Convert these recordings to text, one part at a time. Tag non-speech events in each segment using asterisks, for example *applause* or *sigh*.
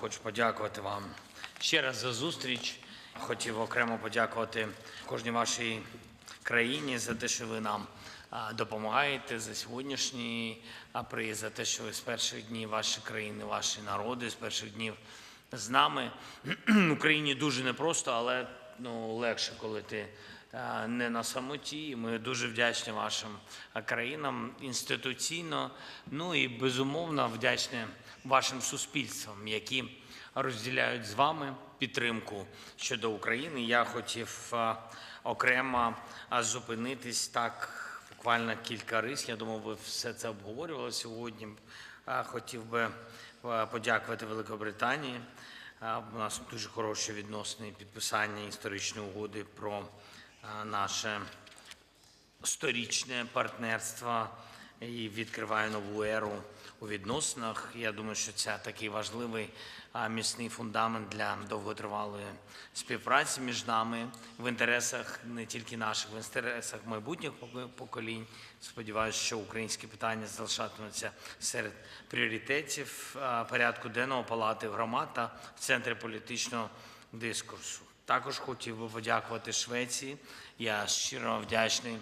Хочу подякувати вам ще раз за зустріч. Хотів окремо подякувати кожній вашій країні за те, що ви нам допомагаєте за сьогоднішній а, за те, що ви з перших днів ваші країни, ваші народи з перших днів з нами. *clears throat* Україні дуже непросто, але ну, легше, коли ти не на самоті. Ми дуже вдячні вашим е, країнам інституційно, ну і безумовно вдячні вашим суспільствам, які розділяють з вами підтримку щодо України. Я хотів е, окремо е, зупинитись так буквально кілька рис. Я думав, ви все це обговорювали сьогодні. Е, Хотів би е, подякувати Великобританії. Е, У нас дуже хороші відносини підписання історичної угоди про е, наше сторічне партнерство і відкриває нову еру у відносинах. Я думаю, що це такий важливий міцний фундамент для довготривалої співпраці між нами в інтересах не тільки наших, в інтересах майбутніх поко- поколінь. Сподіваюся, що українські питання залишатимуться серед пріоритетів порядку денного палати громад та в центрі політичного дискурсу. Також хотів би подякувати Швеції. Я щиро вдячний,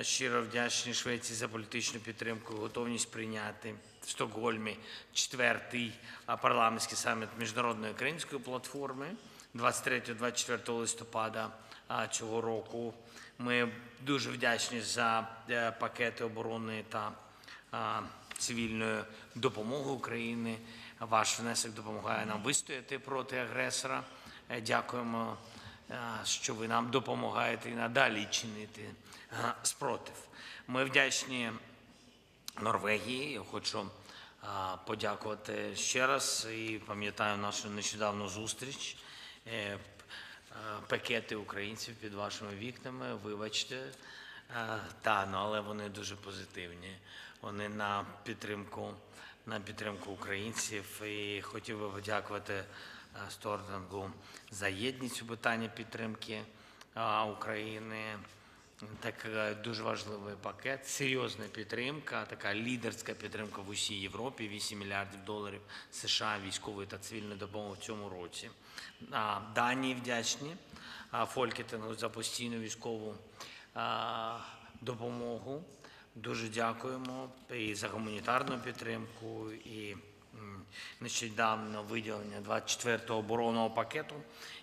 щиро вдячний Швеції за політичну підтримку, і готовність прийняти в Стокгольмі четвертий парламентський саміт міжнародної української платформи 23-24 листопада цього року. Ми дуже вдячні за е, пакети оборони та цивільної допомоги України. Ваш внесок допомагає нам вистояти проти агресора. Е, Дякуємо, е, що ви нам допомагаєте і надалі чинити е, спротив. Ми вдячні Норвегії. Я хочу подякувати ще раз і пам'ятаю нашу нещодавну зустріч. Пакети українців під вашими вікнами. Вибачте, та ну але вони дуже позитивні. Вони на підтримку на підтримку українців. І хотів би подякувати а, за єдність у питанні підтримки України. Так е, дуже важливий пакет, серйозна підтримка, така лідерська підтримка в усій Європі. 8 мільярдів доларів США військової та цивільної допомоги в цьому році. Данії вдячні Фолькетингу за постійну військову допомогу. Дуже дякуємо і за гуманітарну підтримку, і нещодавно виділення 24-го оборонного пакету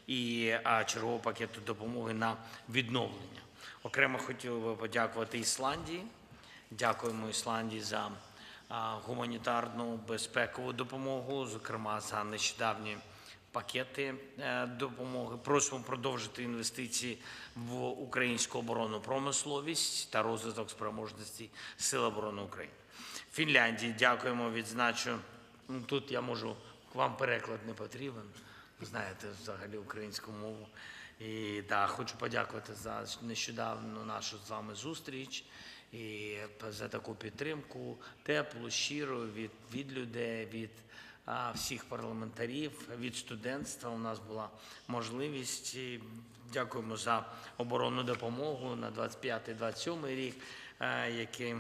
і чергового пакету допомоги на відновлення. Окремо хотів би подякувати Ісландії. Дякуємо Ісландії за гуманітарну безпекову допомогу, зокрема за нещодавні пакети е, допомоги. Просимо продовжити інвестиції в українську оборонну промисловість та розвиток спроможності Сил оборони України. Фінляндії дякуємо, відзначу. Ну, тут я можу вам переклад не потрібен. Знаєте взагалі українську мову. І да, хочу подякувати за нещодавну нашу з вами зустріч і за таку підтримку, теплу, щиру від, від людей, від а, всіх парламентарів, від студентства. У нас була можливість. Дякуємо за оборонну допомогу на 25-27 рік, е, які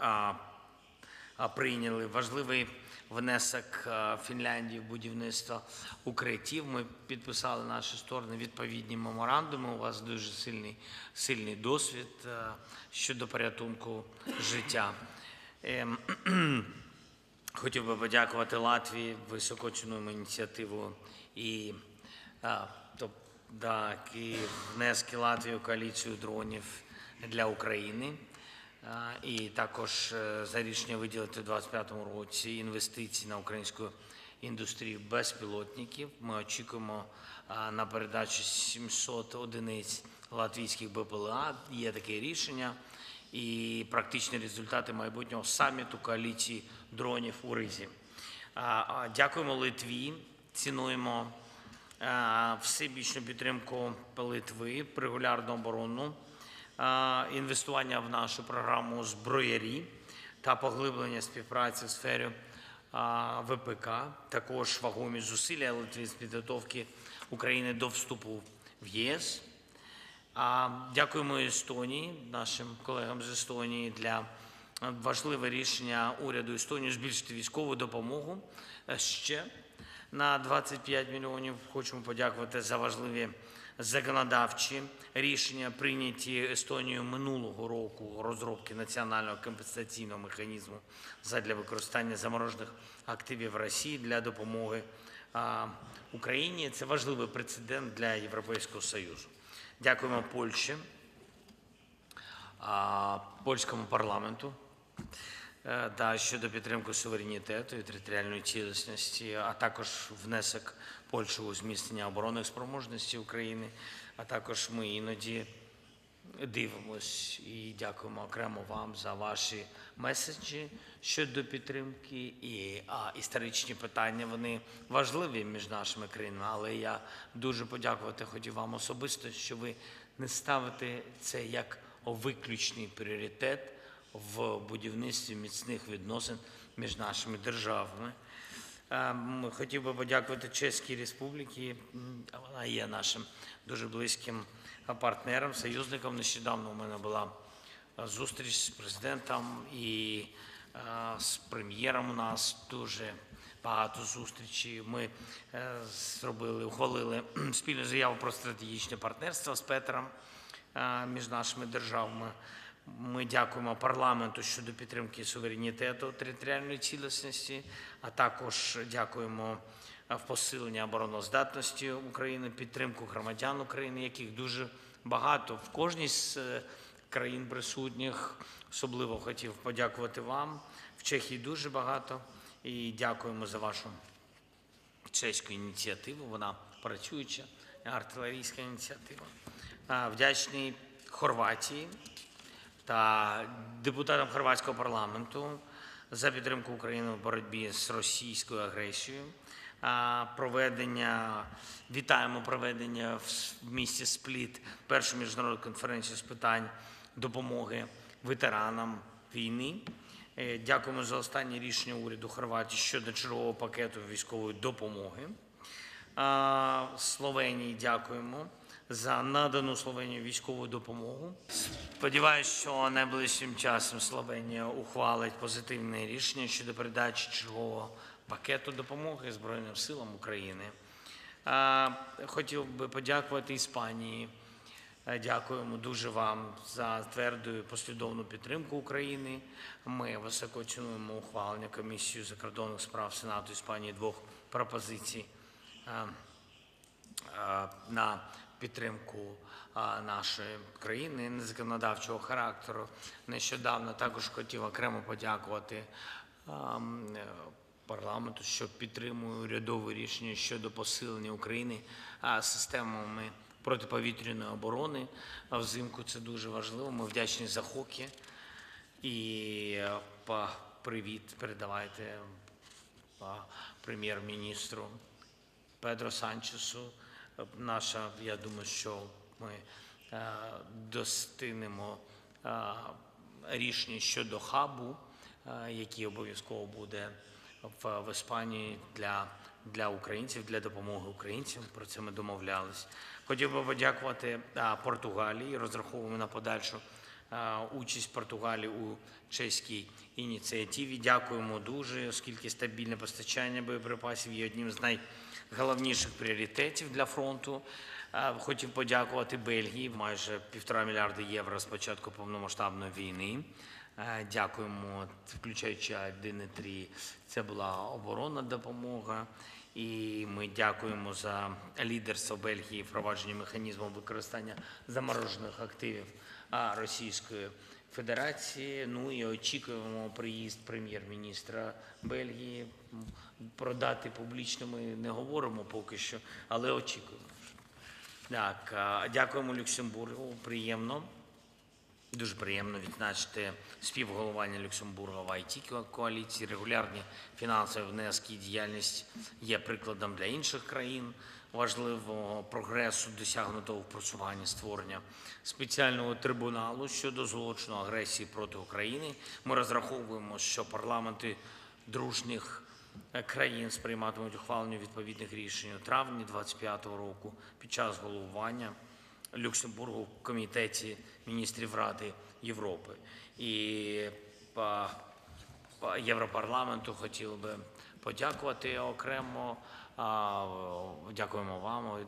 а, а, прийняли важливий внесок Фінляндії в будівництво укриттів. Ми підписали наші сторони відповідні меморандуми. У вас дуже сильний, сильний досвід щодо порятунку життя. Ем, *clears throat* Хотів би подякувати Латвії високоцінуємо ініціативу і, а, то, так, і внески Латвії коаліцію дронів для України. І також е, за рішення виділити у 2025 році інвестиції на українську індустрію безпілотників. Ми очікуємо на передачу 700 одиниць латвійських БПЛА. Є таке рішення і практичні результати майбутнього саміту коаліції дронів у Ризі. Дякуємо Литві, цінуємо всебічну підтримку Литви, регулярну оборону, інвестування в нашу програму зброярі та поглиблення співпраці в сфері ВПК, також вагомі зусилля Литви з підготовки України до вступу в ЄС. Дякуємо Естонії, нашим колегам з Естонії для важливе рішення уряду Естонії збільшити військову допомогу е, ще на 25 мільйонів. Хочемо подякувати за важливі законодавчі рішення, прийняті Естонією минулого року розробки національного компенсаційного механізму задля використання заморожених активів Росії для допомоги Україні. Це важливий прецедент для Європейського Союзу. Дякуємо Польщі, польському парламенту е, та щодо підтримки суверенітету і територіальної цілісності, а також внесок Польщі у зміцнення оборонних спроможностей України. А також ми іноді дивимось і дякуємо окремо вам за ваші меседжі щодо підтримки. І а, історичні питання вони важливі між нашими країнами. Але я дуже подякувати хотів вам особисто, що ви не ставите це як виключний пріоритет в будівництві міцних відносин між нашими державами. Хотів би подякувати Чеській Республіці. Вона є нашим дуже близьким партнером, союзником. Нещодавно у мене була зустріч з президентом і з прем'єром. У нас дуже багато зустрічей. Ми е, зробили, ухвалили спільну заяву про стратегічне партнерство з Петром між нашими державами. Ми дякуємо парламенту щодо підтримки суверенітету територіальної цілісності, а також дякуємо е, в посиленні обороноздатності України, підтримку громадян України, яких дуже багато в кожній з е, країн присутніх. Особливо хотів подякувати вам. В Чехії дуже багато і дякуємо за вашу чеську ініціативу. Вона працююча, артилерійська ініціатива. Вдячний Хорватії та депутатам хорватського парламенту за підтримку України в боротьбі з російською агресією. Проведення вітаємо проведення в місті Спліт першої міжнародної конференції з питань допомоги ветеранам війни. Е, Дякуємо за останнє рішення уряду Хорватії щодо чергового пакету військової допомоги. Словенії дякуємо за надану Словенії військову допомогу. Сподіваюсь, що найближчим часом Словенія ухвалить позитивне рішення щодо передачі чергового пакету допомоги Збройним силам України. Хотів би подякувати Іспанії. Дякуємо дуже вам за тверду і послідовну підтримку України. Ми високо цінуємо ухвалення комісії закордонних справ Сенату Іспанії двох пропозицій на підтримку нашої країни незаконодавчого характеру. Нещодавно також хотів окремо подякувати парламенту, що підтримує урядове рішення щодо посилення України системами протиповітряної оборони. Взимку це дуже важливо. Ми вдячні за хоки. І е, привіт передавайте прем'єр-міністру Педро Санчесу. Наша, я думаю, що ми е, достигнемо е, рішення щодо хабу, е, який обов'язково буде в, в Іспанії для, для українців, для допомоги українцям. Про це ми домовлялись. Хотів би подякувати Португалії. Розраховуємо на подальшу участь Португалії у чеській ініціативі. Дякуємо дуже, оскільки стабільне постачання боєприпасів є одним з найголовніших пріоритетів для фронту. Хотів подякувати Бельгії майже півтора мільярда євро з початку повномасштабної війни. Дякуємо, включаючи 1,3. Це була оборонна допомога. І ми дякуємо за лідерство Бельгії в впровадженні механізму використання заморожених активів Російської Федерації. Ну і очікуємо приїзд прем'єр-міністра Бельгії. Про дати публічно ми не говоримо поки що, але очікуємо. Так, дякуємо Люксембургу. Приємно. Дуже приємно відзначити співголовання Люксембурга в it коаліції. Регулярні фінансові внески і діяльність є прикладом для інших країн важливого прогресу, досягнутого в просуванні створення спеціального трибуналу щодо злочину агресії проти України. Ми розраховуємо, що парламенти дружніх е, країн сприйматимуть ухвалення відповідних рішень у травні 25-го року під час головування Люксембургу в комітеті міністрів Ради Європи. І по Європарламенту хотів би подякувати окремо. Дякуємо вам.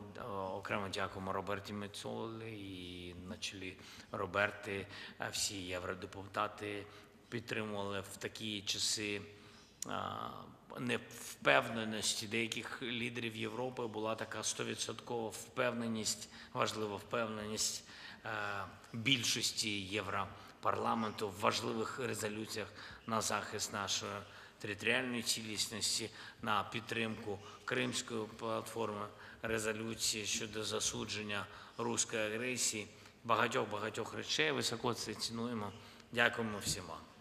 Окремо дякуємо Роберті Мецолі і на чолі Роберти. Всі євродепутати підтримували в такі часи невпевненості деяких лідерів Європи. Була така стовідсоткова впевненість, важлива впевненість е, більшості Європарламенту в важливих резолюціях на захист нашої територіальної цілісності, на підтримку Кримської платформи, резолюції щодо засудження руської агресії, багатьох багатьох речей. Високо це цінуємо. Дякуємо всім вам.